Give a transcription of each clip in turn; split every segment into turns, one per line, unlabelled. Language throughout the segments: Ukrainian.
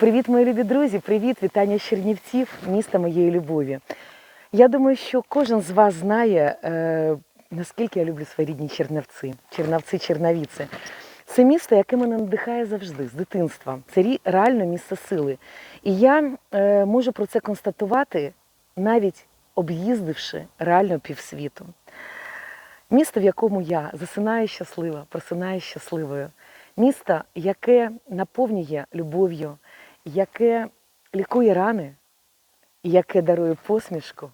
Привіт, мої любі друзі! Привіт, вітання Чернівців, міста моєї любові. Я думаю, що кожен з вас знає, е, наскільки я люблю свої рідні Чернівці, Чернівці, Черновіці. Це місто, яке мене надихає завжди, з дитинства. Це реально місце сили. І я е, можу про це констатувати, навіть об'їздивши реально півсвіту. Місто, в якому я засинаю щаслива, просинаю щасливою. Місто, яке наповнює любов'ю, яке лікує рани, яке дарує посмішку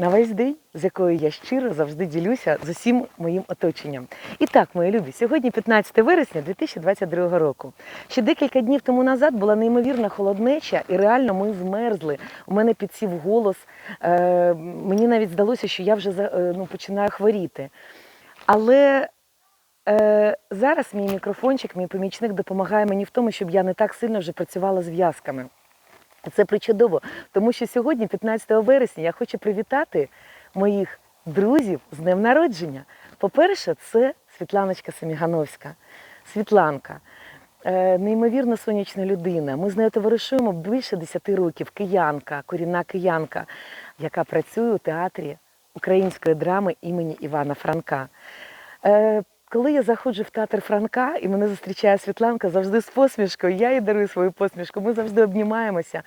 на весь день, з якою я щиро завжди ділюся з усім моїм оточенням. І так, мої любі, сьогодні 15 вересня 2022 року. Ще декілька днів тому назад була неймовірна холоднеча, і реально ми змерзли. У мене підсів голос. Е, мені навіть здалося, що я вже е, ну, починаю хворіти. Але е, зараз мій мікрофончик, мій помічник допомагає мені в тому, щоб я не так сильно вже працювала з в'язками. Це причудово, тому що сьогодні, 15 вересня, я хочу привітати моїх друзів з днем народження. По-перше, це Світланочка Семігановська. Світланка, е, неймовірно сонячна людина. Ми з нею товаришуємо більше 10 років. Киянка, корінна киянка, яка працює у театрі української драми імені Івана Франка. Е, коли я заходжу в театр Франка і мене зустрічає Світланка завжди з посмішкою, я їй дарую свою посмішку, ми завжди обнімаємося.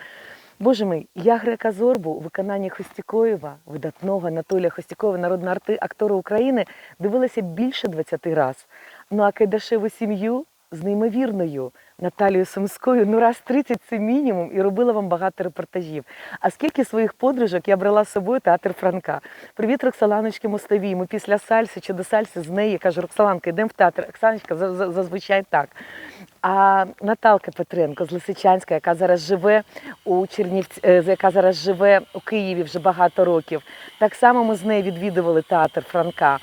Боже мій, я Грека Зорбу у виконанні Хостікоєва, видатного Анатолія Хостікоєва, народного актора України, дивилася більше 20 разів. Ну а Кайдашеву сім'ю з неймовірною Наталією Сумською, ну раз 30 це мінімум, і робила вам багато репортажів. А скільки своїх подружок я брала з собою театр Франка. Привіт, Роксоланочки Мостовій. Ми після сальси чи до сальси з неї кажу, Роксоланка, йдемо в театр. Оксаночка за- за- зазвичай так. А Наталка Петренко з Лисичанська, яка зараз живе у Чернівці, е, яка зараз живе у Києві вже багато років. Так само ми з нею відвідували театр Франка.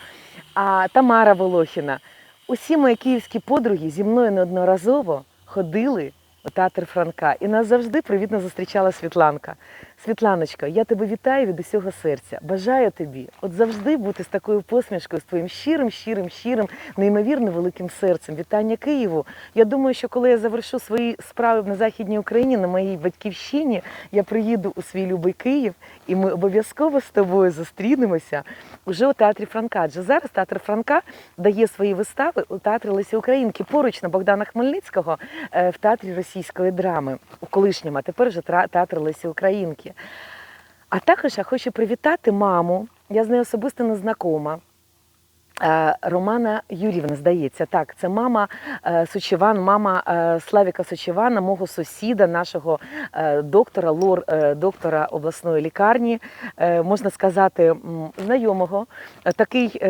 А Тамара Волохіна. Усі мої київські подруги зі мною неодноразово ходили у театр Франка. І нас завжди привітно зустрічала Світланка. Світланочка, я тебе вітаю від усього серця. Бажаю тобі от завжди бути з такою посмішкою, з твоїм щирим, щирим, щирим, неймовірно великим серцем. Вітання Києву. Я думаю, що коли я завершу свої справи на Західній Україні, на моїй батьківщині, я приїду у свій любий Київ, і ми обов'язково з тобою зустрінемося уже у театрі Франка. Адже зараз театр Франка дає свої вистави у театрі Лесі Українки поруч на Богдана Хмельницького е, в театрі російської драми у колишньому, а тепер вже театр Лесі Українки. А також я хочу привітати маму. Я з нею особисто не знакома. Е, Романа Юрівна, здається, так, це мама е, Сочіван, мама е, Славіка Сочівана, мого сусіда, нашого доктора, лор, доктора обласної лікарні, можна сказати, знайомого. Такий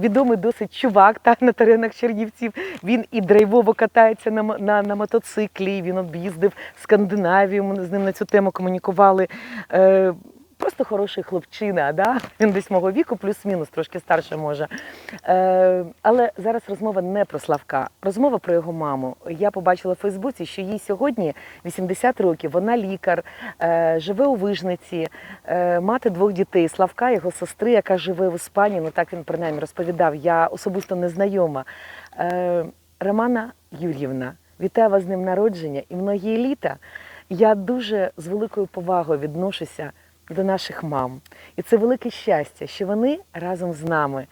відомий досить чувак так, на теренах Чернівців. Він і драйвово катається на, на, на мотоциклі. Він об'їздив Скандинавію. Ми з ним на цю тему комунікували. Просто хороший хлопчина, да? він десь мого віку, плюс-мінус, трошки старше може. Е, але зараз розмова не про Славка, розмова про його маму. Я побачила в Фейсбуці, що їй сьогодні 80 років, вона лікар, е, живе у Вижниці, е, мати двох дітей, Славка, його сестри, яка живе в Іспанії, ну так він принаймні розповідав, я особисто не знайома. Е, Романа Юр'ївна, вітаю вас з ним народження і многі літа. Я дуже з великою повагою відношуся до наших мам. І це велике щастя, що вони разом з нами.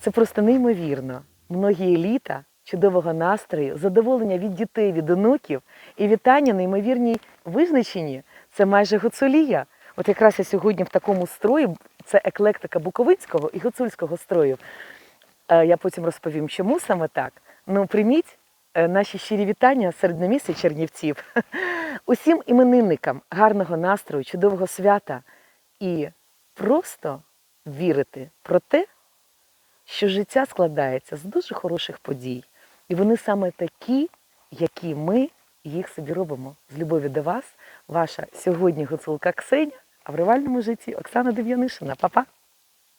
Це просто неймовірно. Многі літа, чудового настрою, задоволення від дітей, від онуків і вітання неймовірній визначенні. Це майже гуцулія. От якраз я сьогодні в такому строї, це еклектика буковинського і гуцульського строю. Е, Я потім розповім, чому саме так. Ну, прийміть наші щирі вітання середньомісця Чернівців. Усім іменинникам гарного настрою, чудового свята і просто вірити про те, що життя складається з дуже хороших подій. І вони саме такі, які ми їх собі робимо. З любові до вас, ваша сьогодні гуцулка Ксеня, а в реальному житті Оксана Дев'янишина. Па-па!